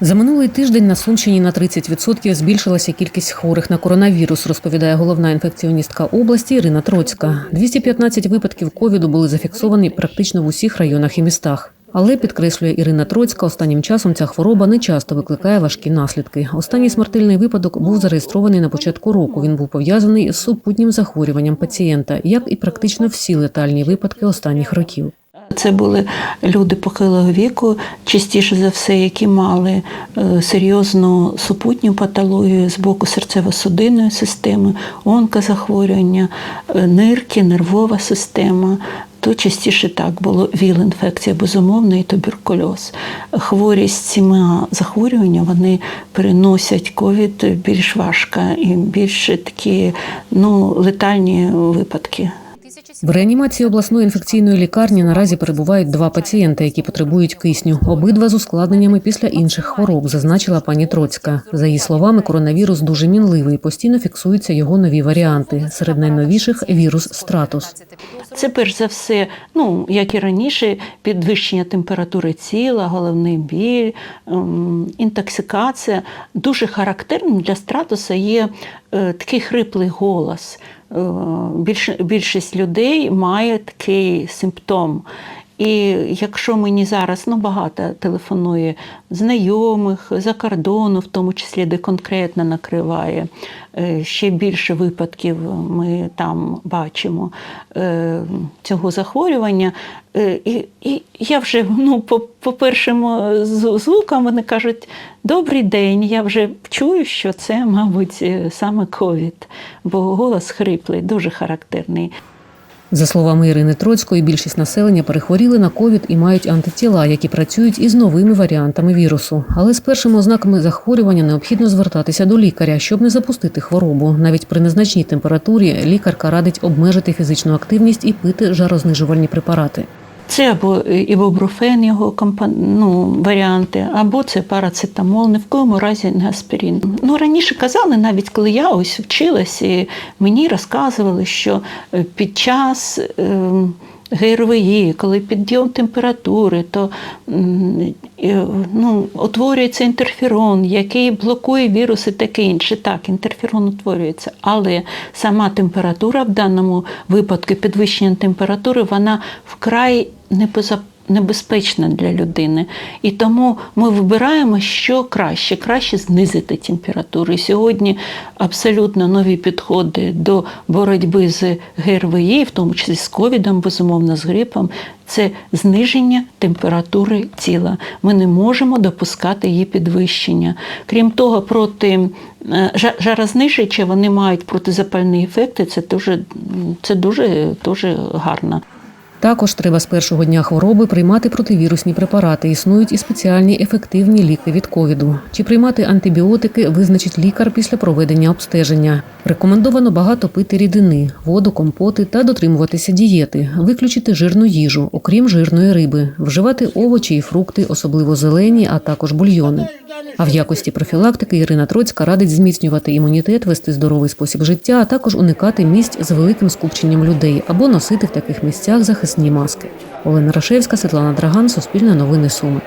За минулий тиждень на Сумщині на 30% збільшилася кількість хворих на коронавірус, розповідає головна інфекціоністка області Ірина Троцька. 215 випадків ковіду були зафіксовані практично в усіх районах і містах. Але підкреслює Ірина Троцька, останнім часом ця хвороба не часто викликає важкі наслідки. Останній смертельний випадок був зареєстрований на початку року. Він був пов'язаний з супутнім захворюванням пацієнта, як і практично всі летальні випадки останніх років. Це були люди похилого віку, частіше за все, які мали е, серйозну супутню патологію з боку серцево-судинної системи, онкозахворювання, е, нирки, нервова система. То частіше так було ВІЛ-інфекція, безумовно, і туберкульоз. Хворі з цими захворюваннями вони переносять ковід більш важко і більш такі ну, летальні випадки. В реанімації обласної інфекційної лікарні наразі перебувають два пацієнти, які потребують кисню. Обидва з ускладненнями після інших хвороб, зазначила пані Троцька. За її словами, коронавірус дуже мінливий. Постійно фіксуються його нові варіанти. Серед найновіших вірус стратус. Це перш за все, ну як і раніше, підвищення температури тіла, головний біль, ем, інтоксикація. Дуже характерним для стратуса є е, такий хриплий голос. Е, більш, більшість людей має такий симптом. І якщо мені зараз ну, багато телефонує знайомих за кордону, в тому числі де конкретно накриває, е, ще більше випадків ми там бачимо е, цього захворювання. Е, І, і я вже ну, по, по першим звукам вони кажуть, добрий день, я вже чую, що це, мабуть, саме ковід, бо голос хриплий, дуже характерний. За словами Ірини Троцької, більшість населення перехворіли на ковід і мають антитіла, які працюють із новими варіантами вірусу. Але з першими ознаками захворювання необхідно звертатися до лікаря, щоб не запустити хворобу. Навіть при незначній температурі лікарка радить обмежити фізичну активність і пити жарознижувальні препарати. Це або ібупрофен, його ну, варіанти, або це парацетамол, ні в коєму разі не аспірин. Ну, раніше казали, навіть коли я ось вчилась, і мені розказували, що е, під час е, ГРВІ, коли підйом температури, то е, ну, утворюється інтерферон, який блокує віруси, таке інше. Так, інтерферон утворюється, але сама температура в даному випадку, підвищення температури, вона вкрай небезпечна для людини. І тому ми вибираємо, що краще. Краще знизити температуру. І сьогодні абсолютно нові підходи до боротьби з ГРВІ, в тому числі з ковідом, безумовно, з грипом. Це зниження температури тіла. Ми не можемо допускати її підвищення. Крім того, проти е, жа- вони мають протизапальні ефекти. Це дуже, це дуже, дуже гарно. Також треба з першого дня хвороби приймати противірусні препарати. Існують і спеціальні ефективні ліки від ковіду. Чи приймати антибіотики визначить лікар після проведення обстеження. Рекомендовано багато пити рідини, воду, компоти та дотримуватися дієти, виключити жирну їжу, окрім жирної риби, вживати овочі і фрукти, особливо зелені, а також бульйони. А в якості профілактики Ірина Троцька радить зміцнювати імунітет, вести здоровий спосіб життя, а також уникати місць з великим скупченням людей або носити в таких місцях захисні маски. Олена Рашевська, Світлана Драган, Суспільне новини Суми.